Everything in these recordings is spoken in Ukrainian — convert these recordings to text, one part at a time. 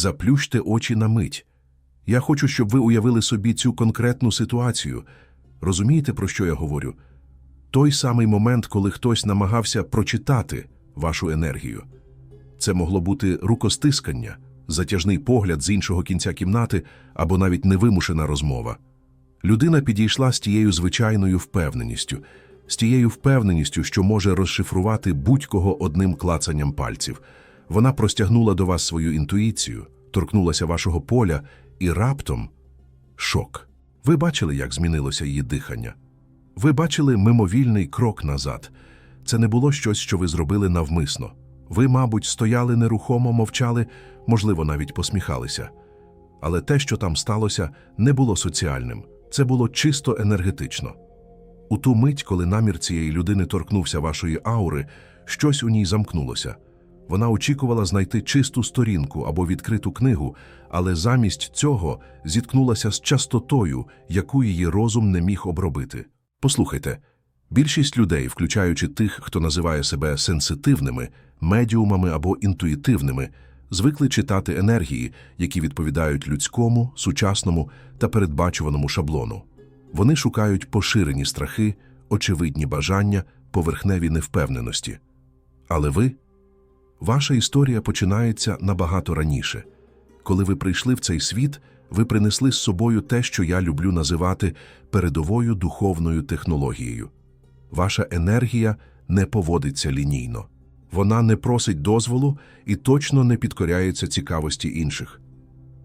Заплющте очі на мить. Я хочу, щоб ви уявили собі цю конкретну ситуацію. Розумієте, про що я говорю? Той самий момент, коли хтось намагався прочитати вашу енергію. Це могло бути рукостискання, затяжний погляд з іншого кінця кімнати або навіть невимушена розмова. Людина підійшла з тією звичайною впевненістю, з тією впевненістю, що може розшифрувати будь-кого одним клацанням пальців. Вона простягнула до вас свою інтуїцію, торкнулася вашого поля і раптом шок. Ви бачили, як змінилося її дихання. Ви бачили мимовільний крок назад. Це не було щось, що ви зробили навмисно. Ви, мабуть, стояли нерухомо, мовчали, можливо, навіть посміхалися. Але те, що там сталося, не було соціальним, це було чисто енергетично. У ту мить, коли намір цієї людини торкнувся вашої аури, щось у ній замкнулося. Вона очікувала знайти чисту сторінку або відкриту книгу, але замість цього зіткнулася з частотою, яку її розум не міг обробити. Послухайте, більшість людей, включаючи тих, хто називає себе сенситивними, медіумами або інтуїтивними, звикли читати енергії, які відповідають людському, сучасному та передбачуваному шаблону. Вони шукають поширені страхи, очевидні бажання, поверхневі невпевненості. Але ви Ваша історія починається набагато раніше. Коли ви прийшли в цей світ, ви принесли з собою те, що я люблю називати передовою духовною технологією. Ваша енергія не поводиться лінійно. Вона не просить дозволу і точно не підкоряється цікавості інших.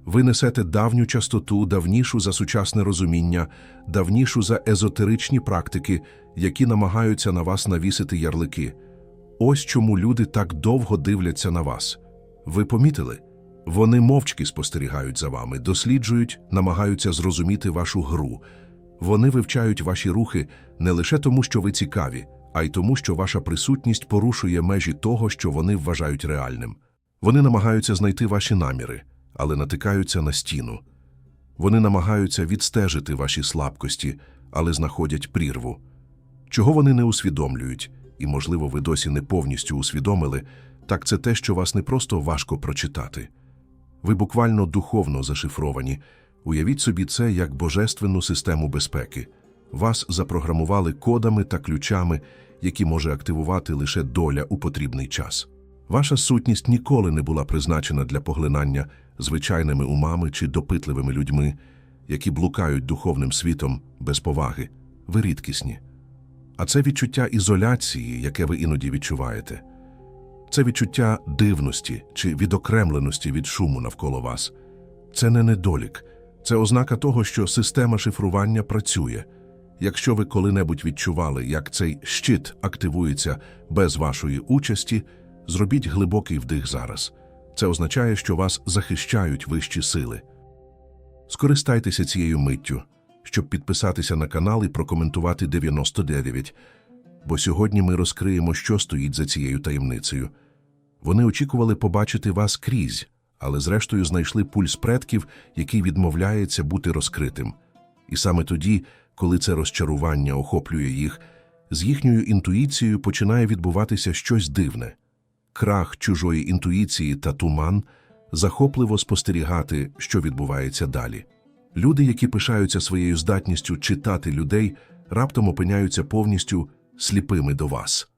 Ви несете давню частоту, давнішу за сучасне розуміння, давнішу за езотеричні практики, які намагаються на вас навісити ярлики. Ось чому люди так довго дивляться на вас. Ви помітили? Вони мовчки спостерігають за вами, досліджують, намагаються зрозуміти вашу гру. Вони вивчають ваші рухи не лише тому, що ви цікаві, а й тому, що ваша присутність порушує межі того, що вони вважають реальним. Вони намагаються знайти ваші наміри, але натикаються на стіну. Вони намагаються відстежити ваші слабкості, але знаходять прірву. Чого вони не усвідомлюють, і, можливо, ви досі не повністю усвідомили, так це те, що вас не просто важко прочитати. Ви буквально духовно зашифровані. Уявіть собі це як божественну систему безпеки. Вас запрограмували кодами та ключами, які може активувати лише доля у потрібний час. Ваша сутність ніколи не була призначена для поглинання звичайними умами чи допитливими людьми, які блукають духовним світом без поваги. Ви рідкісні. А це відчуття ізоляції, яке ви іноді відчуваєте. Це відчуття дивності чи відокремленості від шуму навколо вас. Це не недолік, це ознака того, що система шифрування працює. Якщо ви коли-небудь відчували, як цей щит активується без вашої участі, зробіть глибокий вдих зараз. Це означає, що вас захищають вищі сили. Скористайтеся цією миттю, щоб підписатися на канал і прокоментувати 99, бо сьогодні ми розкриємо, що стоїть за цією таємницею. Вони очікували побачити вас крізь, але зрештою знайшли пульс предків, який відмовляється бути розкритим. І саме тоді, коли це розчарування охоплює їх, з їхньою інтуїцією починає відбуватися щось дивне. Крах чужої інтуїції та туман захопливо спостерігати, що відбувається далі. Люди, які пишаються своєю здатністю читати людей, раптом опиняються повністю сліпими до вас.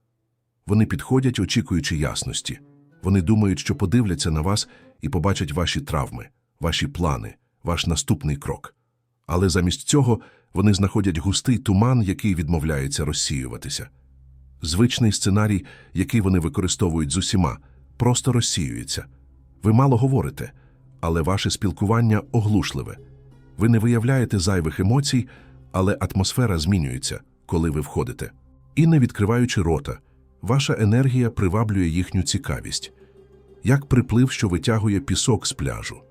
Вони підходять, очікуючи ясності. Вони думають, що подивляться на вас і побачать ваші травми, ваші плани, ваш наступний крок. Але замість цього вони знаходять густий туман, який відмовляється розсіюватися. Звичний сценарій, який вони використовують з усіма, просто розсіюється. Ви мало говорите, але ваше спілкування оглушливе. Ви не виявляєте зайвих емоцій, але атмосфера змінюється, коли ви входите. І не відкриваючи рота, ваша енергія приваблює їхню цікавість, як приплив, що витягує пісок з пляжу.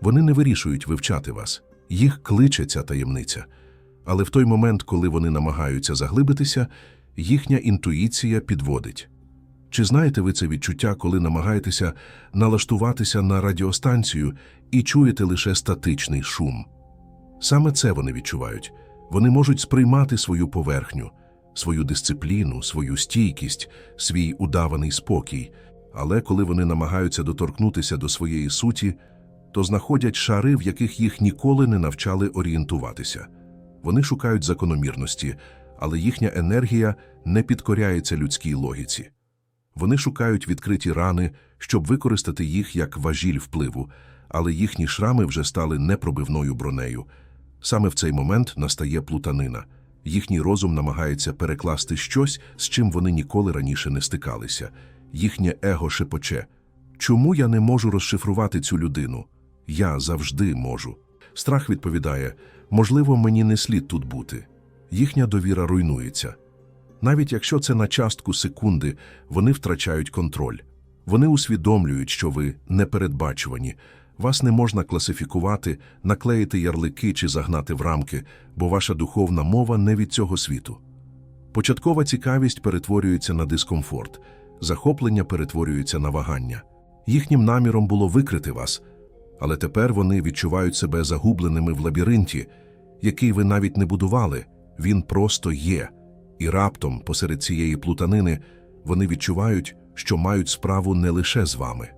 Вони не вирішують вивчати вас, їх кличе ця таємниця. Але в той момент, коли вони намагаються заглибитися, їхня інтуїція підводить. Чи знаєте ви це відчуття, коли намагаєтеся налаштуватися на радіостанцію і чуєте лише статичний шум? Саме це вони відчувають. Вони можуть сприймати свою поверхню, свою дисципліну, свою стійкість, свій удаваний спокій, Але коли вони намагаються доторкнутися до своєї суті, то знаходять шари, в яких їх ніколи не навчали орієнтуватися. Вони шукають закономірності, але їхня енергія не підкоряється людській логіці. Вони шукають відкриті рани, щоб використати їх як важіль впливу, але їхні шрами вже стали непробивною бронею. Саме в цей момент настає плутанина. Їхній розум намагається перекласти щось, з чим вони ніколи раніше не стикалися. Їхнє его шепоче. Чому я не можу розшифрувати цю людину? Я завжди можу. Страх відповідає, можливо, мені не слід тут бути. Їхня довіра руйнується. Навіть якщо це на частку секунди, вони втрачають контроль. Вони усвідомлюють, що ви непередбачувані. Вас не можна класифікувати, наклеїти ярлики чи загнати в рамки, бо ваша духовна мова не від цього світу. Початкова цікавість перетворюється на дискомфорт, захоплення перетворюється на вагання. Їхнім наміром було викрити вас, але тепер вони відчувають себе загубленими в лабіринті, який ви навіть не будували, він просто є. І раптом, посеред цієї плутанини, вони відчувають, що мають справу не лише з вами.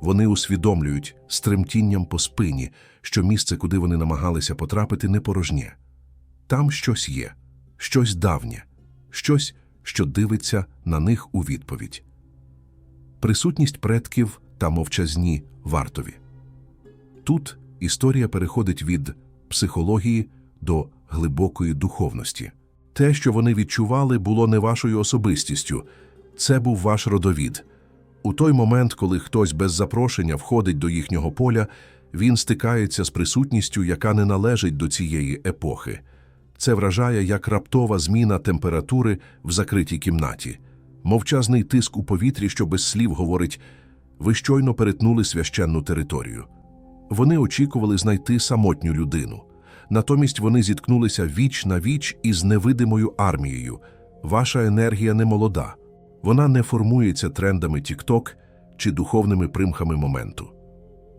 Вони усвідомлюють з тремтінням по спині, що місце, куди вони намагалися потрапити, не порожнє. Там щось є, щось давнє, щось, що дивиться на них у відповідь. Присутність предків та мовчазні вартові. Тут історія переходить від психології до глибокої духовності. Те, що вони відчували, було не вашою особистістю, це був ваш родовід. У той момент, коли хтось без запрошення входить до їхнього поля, він стикається з присутністю, яка не належить до цієї епохи. Це вражає як раптова зміна температури в закритій кімнаті, мовчазний тиск у повітрі, що без слів говорить «Ви щойно перетнули священну територію». Вони очікували знайти самотню людину. Натомість вони зіткнулися віч на віч із невидимою армією. Ваша енергія не молода. Вона не формується трендами TikTok чи духовними примхами моменту.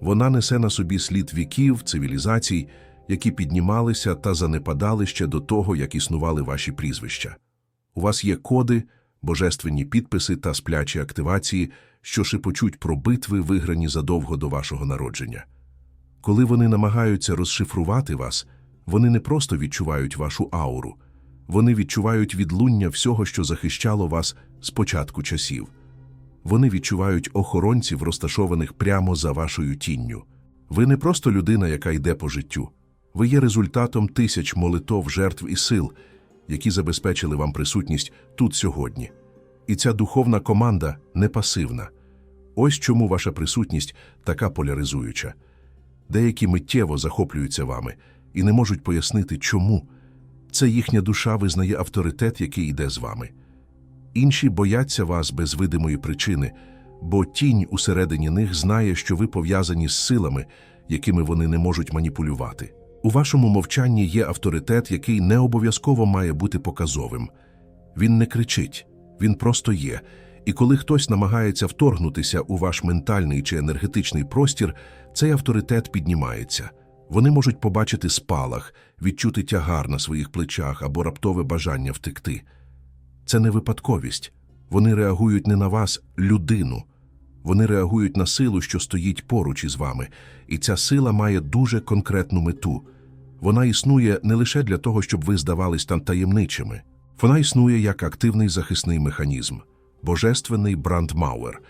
Вона несе на собі слід віків, цивілізацій, які піднімалися та занепадали ще до того, як існували ваші прізвища. У вас є коди, божественні підписи та сплячі активації, що шепочуть про битви, виграні задовго до вашого народження. Коли вони намагаються розшифрувати вас, вони не просто відчувають вашу ауру, вони відчувають відлуння всього, що захищало вас з початку часів. Вони відчувають охоронців, розташованих прямо за вашою тінню. Ви не просто людина, яка йде по життю. Ви є результатом тисяч молитов, жертв і сил, які забезпечили вам присутність тут сьогодні. І ця духовна команда не пасивна. Ось чому ваша присутність така поляризуюча. Деякі миттєво захоплюються вами і не можуть пояснити, чому. Це їхня душа визнає авторитет, який йде з вами. Інші бояться вас без видимої причини, бо тінь усередині них знає, що ви пов'язані з силами, якими вони не можуть маніпулювати. У вашому мовчанні є авторитет, який не обов'язково має бути показовим. Він не кричить, він просто є. І коли хтось намагається вторгнутися у ваш ментальний чи енергетичний простір, цей авторитет піднімається. Вони можуть побачити спалах, відчути тягар на своїх плечах або раптове бажання втекти. Це не випадковість. Вони реагують не на вас, людину. Вони реагують на силу, що стоїть поруч із вами, і ця сила має дуже конкретну мету. Вона існує не лише для того, щоб ви здавались там таємничими. Вона існує як активний захисний механізм, божественний брандмауер,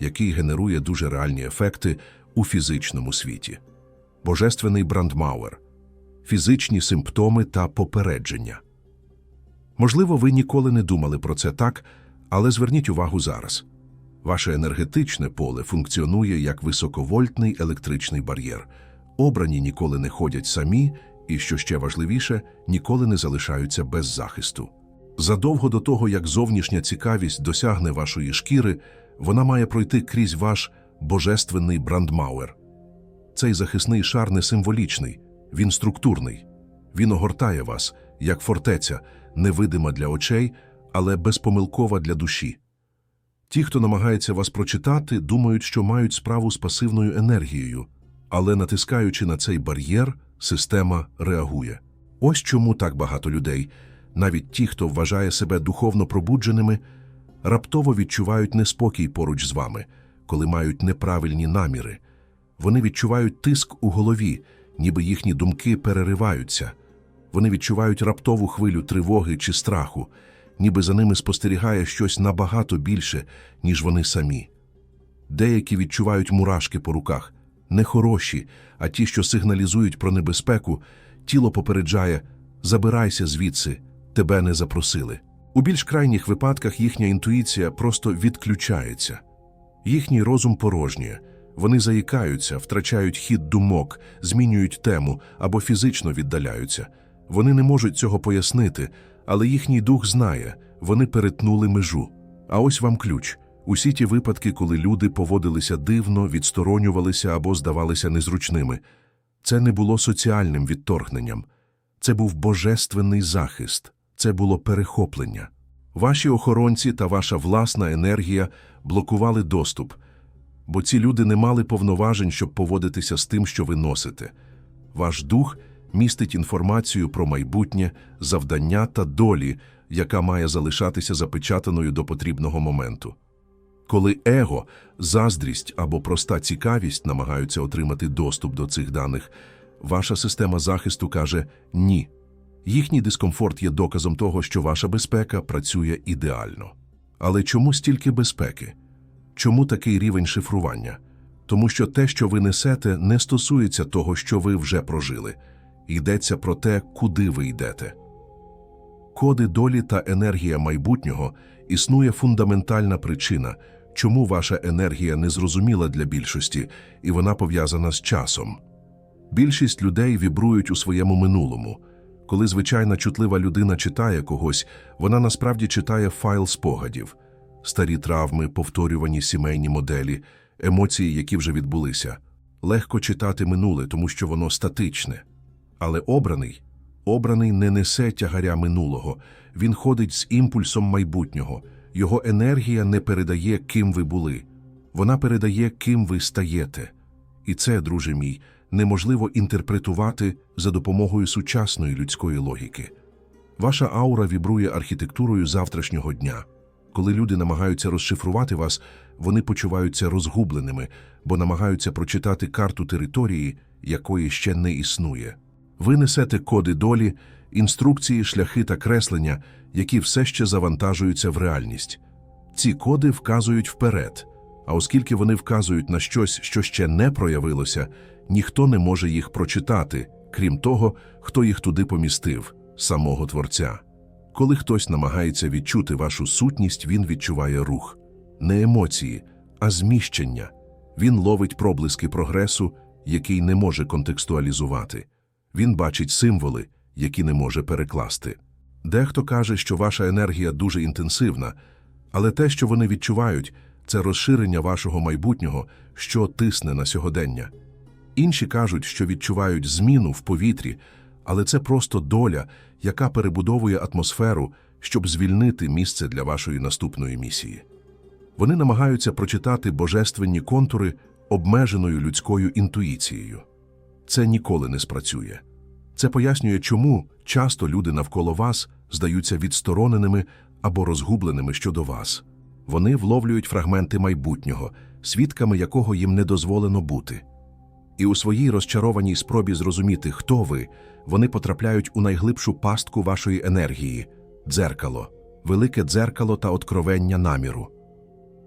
який генерує дуже реальні ефекти у фізичному світі. Божественний брандмауер, фізичні симптоми та попередження. Можливо, ви ніколи не думали про це так, але зверніть увагу зараз. Ваше енергетичне поле функціонує як високовольтний електричний бар'єр. Обрані ніколи не ходять самі і, що ще важливіше, ніколи не залишаються без захисту. Задовго до того, як зовнішня цікавість досягне вашої шкіри, вона має пройти крізь ваш божественний брандмауер. Цей захисний шар не символічний, він структурний. Він огортає вас, як фортеця, невидима для очей, але безпомилкова для душі. Ті, хто намагається вас прочитати, думають, що мають справу з пасивною енергією, але натискаючи на цей бар'єр, система реагує. Ось чому так багато людей, навіть ті, хто вважає себе духовно пробудженими, раптово відчувають неспокій поруч з вами, коли мають неправильні наміри. Вони відчувають тиск у голові, ніби їхні думки перериваються. Вони відчувають раптову хвилю тривоги чи страху, ніби за ними спостерігає щось набагато більше, ніж вони самі. Деякі відчувають мурашки по руках, не хороші, а ті, що сигналізують про небезпеку, тіло попереджає «забирайся звідси, тебе не запросили». У більш крайніх випадках їхня інтуїція просто відключається. Їхній розум порожнє, вони заїкаються, втрачають хід думок, змінюють тему або фізично віддаляються. Вони не можуть цього пояснити, але їхній дух знає, вони перетнули межу. А ось вам ключ. Усі ті випадки, коли люди поводилися дивно, відсторонювалися або здавалися незручними. Це не було соціальним відторгненням. Це був божественний захист, це було перехоплення. Ваші охоронці та ваша власна енергія блокували доступ, бо ці люди не мали повноважень, щоб поводитися з тим, що ви носите. Ваш дух містить інформацію про майбутнє, завдання та долі, яка має залишатися запечатаною до потрібного моменту. Коли его, заздрість або проста цікавість намагаються отримати доступ до цих даних, ваша система захисту каже ні. Їхній дискомфорт є доказом того, що ваша безпека працює ідеально. Але чому стільки безпеки? Чому такий рівень шифрування? Тому що те, що ви несете, не стосується того, що ви вже прожили. Йдеться про те, куди ви йдете. Коди долі та енергія майбутнього існує фундаментальна причина, чому ваша енергія незрозуміла для більшості, і вона пов'язана з часом. Більшість людей вібрують у своєму минулому. Коли звичайна чутлива людина читає когось, вона насправді читає файл спогадів, старі травми, повторювані сімейні моделі, емоції, які вже відбулися. Легко читати минуле, тому що воно статичне. Але обраний, обраний не несе тягаря минулого, він ходить з імпульсом майбутнього. Його енергія не передає, ким ви були. Вона передає, ким ви стаєте. І це, друже мій, неможливо інтерпретувати за допомогою сучасної людської логіки. Ваша аура вібрує архітектурою завтрашнього дня. Коли люди намагаються розшифрувати вас, вони почуваються розгубленими, бо намагаються прочитати карту території, якої ще не існує. Ви несете коди долі, інструкції, шляхи та креслення, які все ще завантажуються в реальність. Ці коди вказують вперед, а оскільки вони вказують на щось, що ще не проявилося, ніхто не може їх прочитати, крім того, хто їх туди помістив, самого Творця. Коли хтось намагається відчути вашу сутність, він відчуває рух, не емоції, а зміщення. Він ловить проблиски прогресу, який не може контекстуалізувати. Він бачить символи, які не може перекласти. Дехто каже, що ваша енергія дуже інтенсивна, але те, що вони відчувають, це розширення вашого майбутнього, що тисне на сьогодення. Інші кажуть, що відчувають зміну в повітрі, але це просто доля, яка перебудовує атмосферу, щоб звільнити місце для вашої наступної місії. Вони намагаються прочитати божественні контури обмеженою людською інтуїцією. Це ніколи не спрацює. Це пояснює, чому часто люди навколо вас здаються відстороненими або розгубленими щодо вас. Вони вловлюють фрагменти майбутнього, свідками якого їм не дозволено бути. І у своїй розчарованій спробі зрозуміти, хто ви, вони потрапляють у найглибшу пастку вашої енергії дзеркало, велике дзеркало та откровення наміру.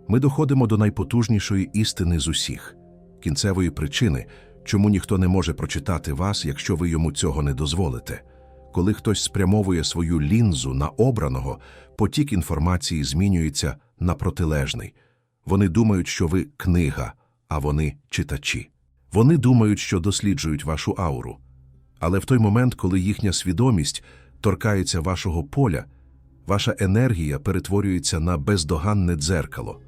Ми доходимо до найпотужнішої істини з усіх кінцевої причини, чому ніхто не може прочитати вас, якщо ви йому цього не дозволите. Коли хтось спрямовує свою лінзу на обраного, потік інформації змінюється на протилежний. Вони думають, що ви книга, а вони читачі. Вони думають, що досліджують вашу ауру. Але в той момент, коли їхня свідомість торкається вашого поля, ваша енергія перетворюється на бездоганне дзеркало.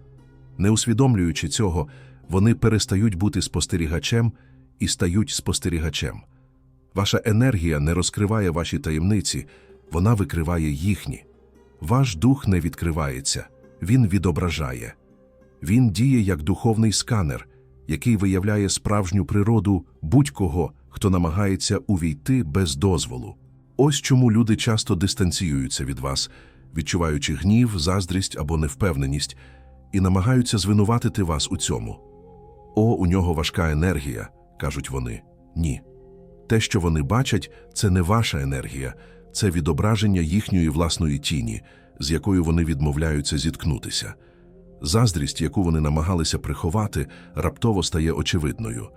Не усвідомлюючи цього, вони перестають бути спостерігачем і стають спостерігачем. Ваша енергія не розкриває ваші таємниці, вона викриває їхні. Ваш дух не відкривається, він відображає. Він діє як духовний сканер, який виявляє справжню природу будь-кого, хто намагається увійти без дозволу. Ось чому люди часто дистанціюються від вас. відчуваючи гнів, заздрість або невпевненість, і намагаються звинуватити вас у цьому. О, у нього важка енергія, кажуть вони. Ні. Те, що вони бачать, це не ваша енергія, це відображення їхньої власної тіні, з якою вони відмовляються зіткнутися. Заздрість, яку вони намагалися приховати, раптово стає очевидною.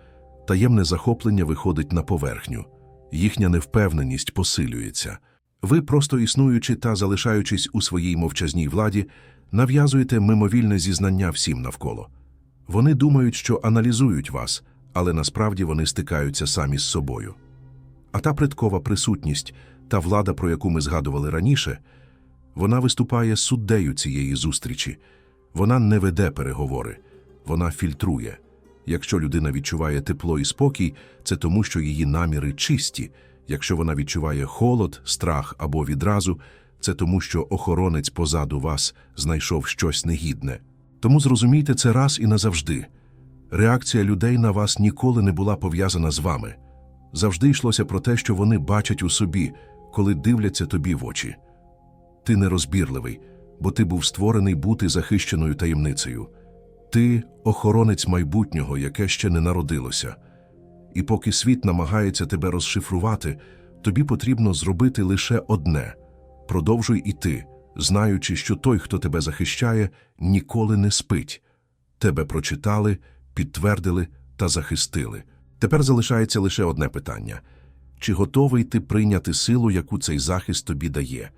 Таємне захоплення виходить на поверхню. Їхня невпевненість посилюється. Ви, просто існуючи та залишаючись у своїй мовчазній владі, нав'язуєте мимовільне зізнання всім навколо. Вони думають, що аналізують вас, але насправді вони стикаються самі з собою. А та предкова присутність, та влада, про яку ми згадували раніше, вона виступає суддею цієї зустрічі. Вона не веде переговори, вона фільтрує. Якщо людина відчуває тепло і спокій, це тому, що її наміри чисті. Якщо вона відчуває холод, страх або відразу, це тому, що охоронець позаду вас знайшов щось негідне. Тому зрозумійте це раз і назавжди. Реакція людей на вас ніколи не була пов'язана з вами. Завжди йшлося про те, що вони бачать у собі, коли дивляться тобі в очі. Ти нерозбірливий, бо ти був створений бути захищеною таємницею. Ти охоронець майбутнього, яке ще не народилося. І поки світ намагається тебе розшифрувати, тобі потрібно зробити лише одне продовжуй іти, знаючи, що той, хто тебе захищає, ніколи не спить. Тебе прочитали, підтвердили та захистили. Тепер залишається лише одне питання: чи готовий ти прийняти силу, яку цей захист тобі дає?